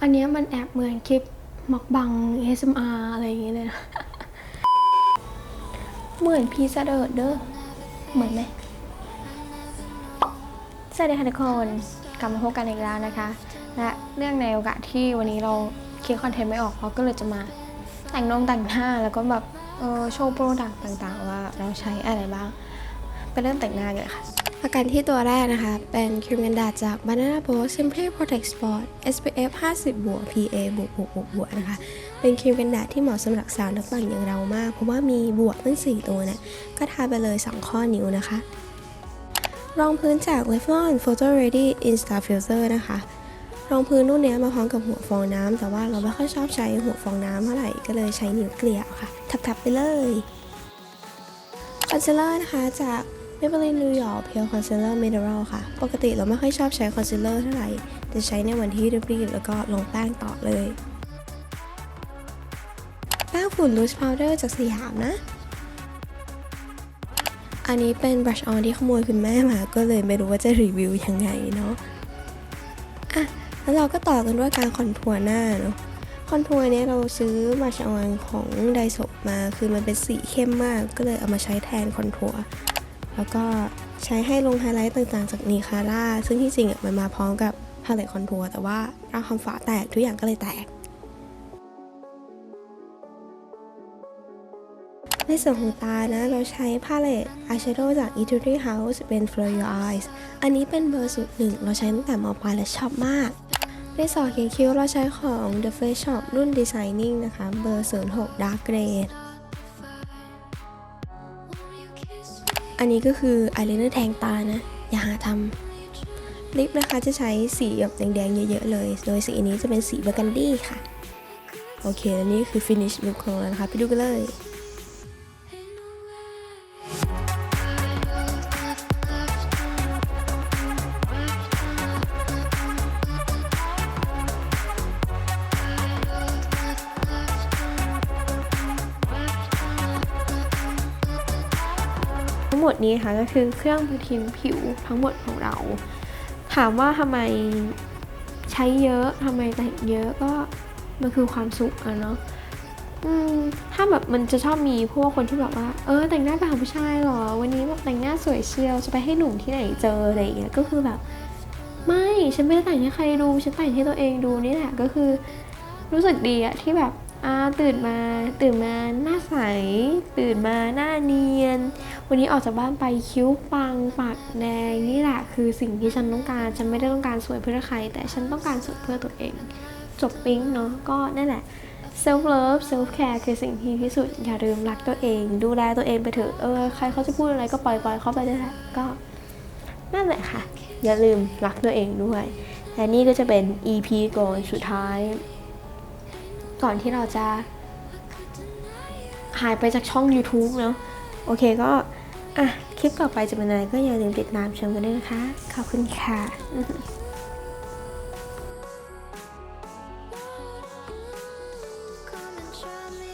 อันนี้มันแอบเหมือนคลิปมักบัง ASMR อะไรอย่างเงี้ยเลยนะ เหมือนพีซาเดิร์ดเด้อ เหมือนไหมสวัสดีค่ะทุกคนกลับมาพบกันอีกแล้วนะคะ และเรื่องในโอกาสที่วันนี้เราคิดคอนเทนต์ไม่ออกเราก็เลยจะมาแต่งนงแต่งหน้าแล้วก็แบบเออโชว์โปรดักต์ต่างๆ ว่าเราใช้อะไรบ้างไปเริ่มแต่งหน้ากันเลยค่ะ ประกันที่ตัวแรกนะคะ เป็นครีมกันแดดจาก Banana Boat Simply Protect Sport SPF 50บวก PA บวกบวกบวกบวกนะคะ เป็นครีมกันแดดที่เหมาะสำหรับสาวนักปั่นอย่างเรามาก เพราะว่ามีบวกทั้ง 4 ตัวเนี่ยก็ทาไปเลย 2 ข้อนิ้วนะคะ รองพื้นจาก Revlon Photo Ready Insta Filter นะคะ รองพื้นรุ่นนี้มาพร้อมกับหัวฟองน้ำแต่ว่าเราไม่ค่อยชอบใช้หัวฟองน้ำเท่าไหร่ก็เลยใช้นิ้วเกลี่ยค่ะ ทับๆไปเลยคอนซีลเลอร์นะคะจาก Maybelline New York Pure Concealer Mineral ค่ะ ปกติเราไม่ค่อยชอบใช้คอนซีลเลอร์เท่าไหร่จะใช้ในวันที่รีบๆแล้วก็ลงแป้งต่อเลย แป้งฝุ่น Loose Powder จากสยามนะ อันนี้เป็น brush on ที่ขโมยคุณแม่มา ก็เลยไม่รู้ว่าจะรีวิวยังไงเนาะ อะ แล้วเราก็ต่อกันด้วยการคอนทัวร์หน้าเนาะคอนทัวร์เนี้ยเราซื้อ brush on ของไดโซมา คือมันเป็นสีเข้มมาก ก็เลยเอามาใช้แทนคอนทัวร์ แล้วก็ใช้ให้ลงไฮไลท์ต่างๆจากนีคาร่าซึ่งที่จริงอะมันมาพร้อมกับพาเลตคอนทัวร์แต่ว่าเราทำฝาแตกทุกอย่างก็เลยแตก ในส่วนของตานะเราใช้พาเลตอายแชโดว์จาก Etude House เป็น For Your Eyes อันนี้เป็นเบอร์สุดหนึ่งเราใช้ตั้งแต่มปลายและชอบมากในสอเขียนคิ้วเราใช้ของ The Face Shop รุ่น Designing นะคะ เบอร์ 06 Dark Grade อันนี้ก็คืออายไลเนอร์แทงตานะ อย่าหาทำลิปนะคะจะใช้สีแบบแดงๆเยอะๆเลย โดยสีนี้จะเป็นสีเบอร์กันดี้ค่ะ โอเค และนี่คือฟินิชลุคของเรานะคะ ไปดูกันเลย ทั้งหมดนี้ค่ะก็คือเครื่องประทินผิวทั้งหมดของเรา ถามว่าทำไมใช้เยอะทำไมแต่งเยอะก็มันคือความสุขอะเนาะถ้าแบบมันจะชอบมีพวกคนที่แบบว่า เออ แต่งหน้าไปหาผู้ชายเหรอ วันนี้แบบแต่งหน้าสวยเชียวจะไปให้หนุ่มที่ไหนเจออะไรอย่างเงี้ยก็คือแบบ ไม่ฉันไม่ได้แต่งให้ใครดูฉันแต่งให้ตัวเองดูนี่แหละก็คือ รู้สึกดีอะที่แบบอ่าตื่นมาตื่นมาหน้าใสตื่นมาหน้าเนียน วันนี้ออกจากบ้านไปคิ้วปังปากแดงนี่แหละคือสิ่งที่ฉันต้องการ ฉันไม่ได้ต้องการสวยเพื่อใคร แต่ฉันต้องการสวยเพื่อตัวเอง จบปิ๊งเนาะก็นั่นแหละ self love self care คือสิ่งที่ที่สุดอย่าลืมรักตัวเอง ดูแลตัวเองไปเถอะเออใครเขาจะพูดอะไรก็ปล่อยปล่อยเขาไปได้แหละก็นั่นแหละค่ะ อย่าลืมรักตัวเองด้วยและนี่ก็จะเป็น EP ก่อนสุดท้าย ก่อนที่เราจะหายไปจากช่อง YouTube เนาะโอเคก็ อะ คลิปต่อไปจะเป็นอะไรก็อย่าลืมติดตามชมกันด้วยนะคะ ขอบคุณค่ะ